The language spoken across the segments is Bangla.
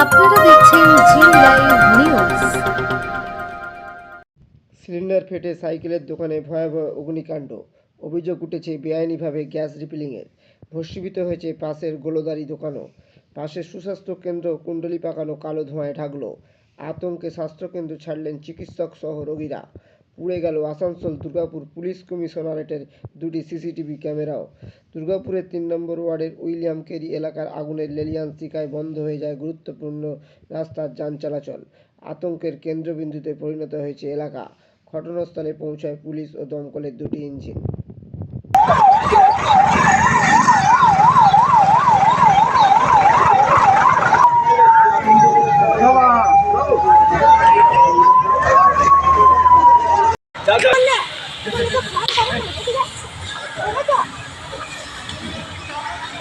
আপনারা দেখছেন জি লাইভ নিউজ সিলিন্ডার ফেটে সাইকেলের দোকানে ভয়াবহ অগ্নিকাণ্ড। অভিযোগ উঠেছে বেআইনিভাবে গ্যাস রিফিলিংয়ের ভস্মীভূত হয়েছে পাশের গোলদারি দোকানও। পাশের সুস্বাস্থ্য কেন্দ্র কুণ্ডলি পাকানো কালো ধোঁয়ায় ঢাকলো। আতঙ্কে স্বাস্থ্যকেন্দ্র ছাড়লেন চিকিৎসক সহ রোগীরা। পুড়ে গেল আসানসোল, দুর্গাপুর পুলিশ কমিশনারেটের দুটি সিসিটিভি ক্যামেরাও। দুর্গাপুরের তিন নম্বর ওয়ার্ডের উইলিয়াম কেরি এলাকার আগুনের লেলিয়ান শিকায় বন্ধ হয়ে যায় গুরুত্বপূর্ণ রাস্তার যান চলাচল। আতঙ্কের কেন্দ্রবিন্দুতে পরিণত হয়েছে এলাকা। ঘটনাস্থলে পৌঁছায় পুলিশ ও দমকলের দুটি ইঞ্জিন।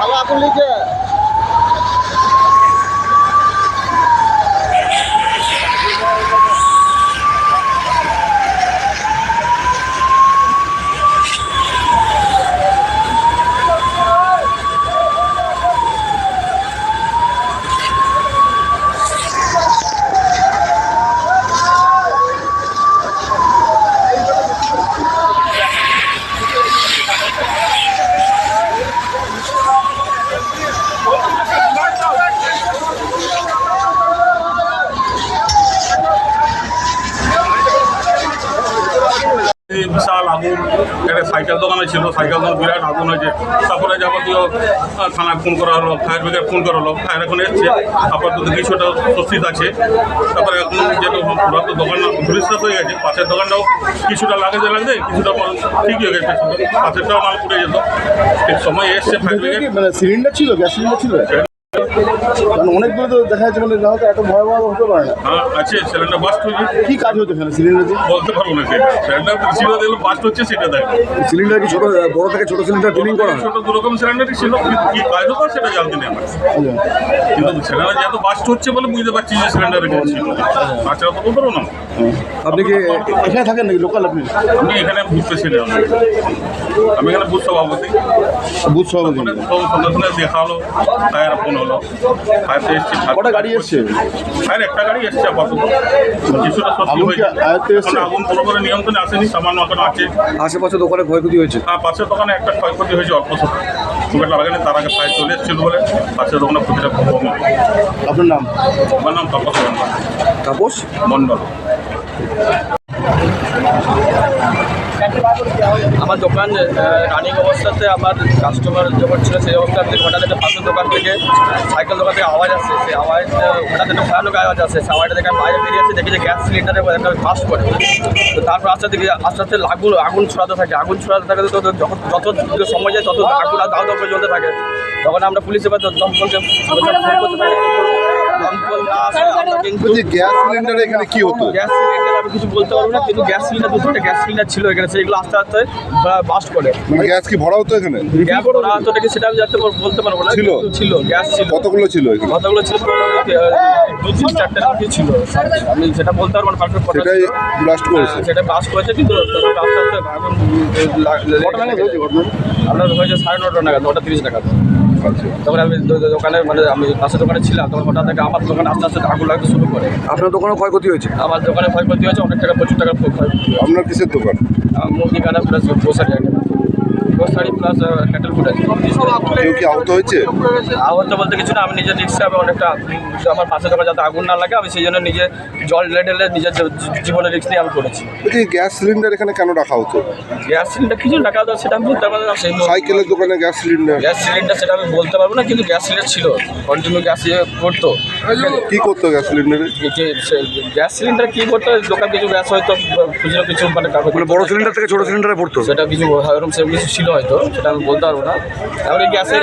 ভালো আগুন লিখে বিশাল আগুন, একটা সাইকেল দোকানে ছিল সাইকেল দোকান বিরাট আগুন হয়েছে। তারপরে যাবতীয় থানায় ফোন করা হলো ফায়ার ব্রিগেড ফোন করা হলো ফায়ার এখন এসছে। আপাতত কিছুটা স্বস্তিত আছে। তারপরে এখন যেটা ওরা তো দোকান হয়ে গেছে, পাশের দোকানটাও কিছুটা লাগেছে লাগছে, কিছুটা মাল ঠিক হয়ে গেছে পাশেরটাও মাল পুড়ে যেত। সময় এসছে ফায়ার ব্রিগেড মানে সিলিন্ডার ছিল গ্যাস সিলিন্ডার ছিল? কারণ অনেকগুলো তো দেখা যাচ্ছে মানে হয়তো এত ভয়াবহ হতে পারে না। হ্যাঁ আছে সিলিন্ডার বাস্ট হয়েছে কি কাজ হতো এখানে সিলিন্ডার বলতে পারব না সেটা সিলিন্ডার ছিল দেখল বাস্ট হচ্ছে সেটা দেখ। সিলিন্ডার কি ছোট বড় থেকে ছোট সিলিন্ডার ফিলিং করা হয়? ছোট দু রকম সিলিন্ডারই ছিল? কি কাজ হতো সেটা জানতে নেই আমার। কিন্তু সিলিন্ডার যেহেতু বাস্ট হচ্ছে বলে বুঝতে পারছি যে সিলিন্ডারে গ্যাস ছিল। তাছাড়া তো বলতে না। আপনি কি এখানে থাকেন নাকি লোকাল আপনি? আমি এখানে বুঝতে ছিলাম আমি এখানে বুঝ সভাপতি। বুথ সভাপতি। সঙ্গে দেখা হলো ফায়ার ফোন হলো। ফায়ার এসছে কটা গাড়ি এসছে? ফায়ার একটা গাড়ি এসছে আপাতত। কিছুটা কি হয়েছে। আয়ত্তে এসছে? এখন আগুন পুরোপুরি নিয়ন্ত্রণে আসেনি সামান্য এখন আছে। আশেপাশে দোকানে ক্ষয়ক্ষতি হয়েছে। আর পাশের দোকানে একটা ক্ষয়ক্ষতি হয়েছে অল্প স্বল্প খুব একটা লাগানি তার আগে ফায়ার চলে এসেছিল বলে পাশের দোকানে ক্ষতিটা খুব কম আপনার নাম? আমার নাম তাপস মন্ডল তাপস? মন্ডল আমার দোকান রানিং অবস্থাতে আমার কাস্টমার যখন ছিল সেই অবস্থাতে হঠাৎ একটা পাশের দোকান থেকে সাইকেল দোকান থেকে আওয়াজ আসছে সেই আওয়াজ হঠাৎ একটা ভয়ানক আওয়াজ আসছে সেই আওয়াজটা দেখে বাইরে বেরিয়ে আসে দেখি যে গ্যাস সিলিন্ডারে একটা ফাস্ট করে তো তারপর আস্তে আস্তে আস্তে আস্তে আগুন আগুন ছড়াতে থাকে। আগুন ছড়াতে থাকে তো যখন যত সময় যায় তত আগুন আর দাও দাও করে জ্বলতে থাকে। তখন আমরা পুলিশে বা দমকলকে দমকল না গ্যাস সিলিন্ডার এখানে কি হতো? গ্যাস সিলিন্ডার আমি কিছু বলতে পারব না কিন্তু গ্যাস সিলিন্ডার দু তিনটা গ্যাস সিলিন্ডার ছিল এখানে সেগুলো আস্তে আস্তে বাস্ট করে। মানে গ্যাস কি ভরা হতো এখানে? গ্যাস ওরা তো নাকি সেটা আমি জানতে বলতে পারব না ছিল? ছিল গ্যাস ছিল। কতগুলো ছিল এখানে? কতগুলো ছিল দু তিন চারটে নাকি ছিল। আমি সেটা বলতে পারব না পারফেক্ট কথা সেটাই ব্লাস্ট করেছে। সেটা বাস করেছে কিন্তু আস্তে আস্তে আগুন লাগ- লেগে- আপনার হয়েছে সাড়ে নটা নাগাদ নটা তিরিশ নাগাদ। তখন আমি দোকানে মানে আমি পাশের দোকানে ছিলাম তখন হঠাৎ থেকে আমার দোকানে আস্তে আস্তে আগুন লাগতে শুরু করে। আপনার দোকানে ক্ষয়ক্ষতি হয়েছে? আমার দোকানে ক্ষয়ক্ষতি হয়েছে অনেক টাকা প্রচুর টাকা ক্ষয়ক্ষতি আপনার কিসের দোকান? মুদিখানা plus grocery grocery plus cattle food আছে। কেউ কি আহত হয়েছে? আহত বলতে কিছু না আমি নিজের রিক্সে আমি অনেকটা আমার পাশে দোকান যাতে আগুন না লাগে আমি সেই জন্য নিজে জল ঢেলে ঢেলে নিজের জীবনের রিক্স নিয়ে আমি করেছি। বলছি গ্যাস সিলিন্ডার এখানে কেন রাখা হতো? গ্যাস সিলিন্ডার কিছু টাকা দাও সেটা আমি বলতে পারব না সেই সাইকেলের দোকানে গ্যাস সিলিন্ডার। গ্যাস সিলিন্ডার সেটা আমি বলতে পারব না কিন্তু গ্যাস সিলিন্ডার ছিল কন্টিনিউ গ্যাস ইয়ে করতো। কি করতো গ্যাস সিলিন্ডারে? গ্যাস সিলিন্ডার কি করতো দোকান কিছু গ্যাস হয়তো খুচরো কিছু মানে মানে বড় সিলিন্ডার থেকে ছোট সিলিন্ডারে পড়তো? সেটা কিছু ওরকম সেরকম কিছু ছিল হয়তো সেটা আমি বলতে পারব না। তারপরে গ্যাসের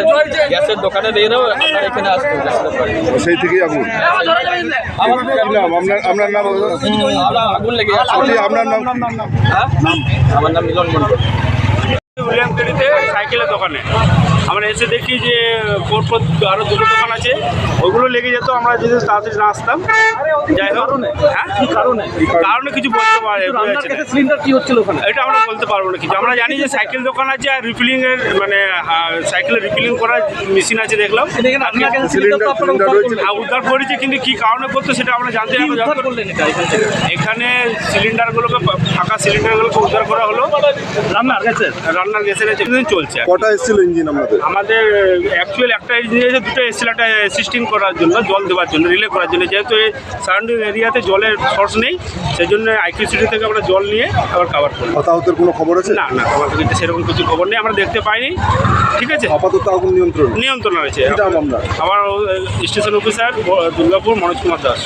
গ্যাসের দোকানে দিয়ে দাও আপনার এখানে আসতে সেই থেকেই আগুন। আপনার আপনার নাম আগুন লেগে আপনার নাম? হ্যাঁ? আমার নাম মিলন মন্ডল উলিয়ামতলিতে সাইকেলের দোকানে। আমরা এসে দেখি যে পরপর আরও দুটো দোকান আছে। ওগুলো লেগে যেত আমরা যদি তাড়াতাড়ি না আসতাম। যাই হোক হ্যাঁ? কি কারণে? কারণে কিছু বলতে পারে বোঝা যাচ্ছে না। সিলিন্ডার কি হচ্ছিল ওখানে? এটা আমরা বলতে পারব না কিছু। আমরা জানি যে সাইকেল দোকান আছে আর রিফিলিং এর মানে সাইকেলের রিফিলিং করার মেশিন আছে দেখলাম। আর উদ্ধার করেছে কিন্তু কি কারণে করতো সেটা আমরা জানতে পারব। এখানে সিলিন্ডারগুলোকে ফাঁকা সিলিন্ডারগুলোকে উদ্ধার করা হলো। রান্নার গ্যাসের রান্নার গ্যাসের কিছুদিন চলছে। কটা এসেছিল ইঞ্জিন আপনাদের আমাদের অ্যাকচুয়াল একটা ইঞ্জিন আছে দুটো এসেছিল একটা অ্যাসিস্টিং করার জন্য জল দেওয়ার জন্য রিলে করার জন্য। যেহেতু এই সারাউন্ডিং এরিয়াতে জলের সোর্স নেই সেই জন্য আইকিউ সিটি থেকে আমরা জল নিয়ে আবার কাভার করি হতাহতের কোনো খবর আছে? না না আমার কাছে সেরকম কিছু খবর নেই আমরা দেখতে পাইনি। ঠিক আছে? আপাতত আগুন নিয়ন্ত্রণ নিয়ন্ত্রণ আপনার? আমার স্টেশন অফিসার দুর্গাপুর মনোজ কুমার দাস।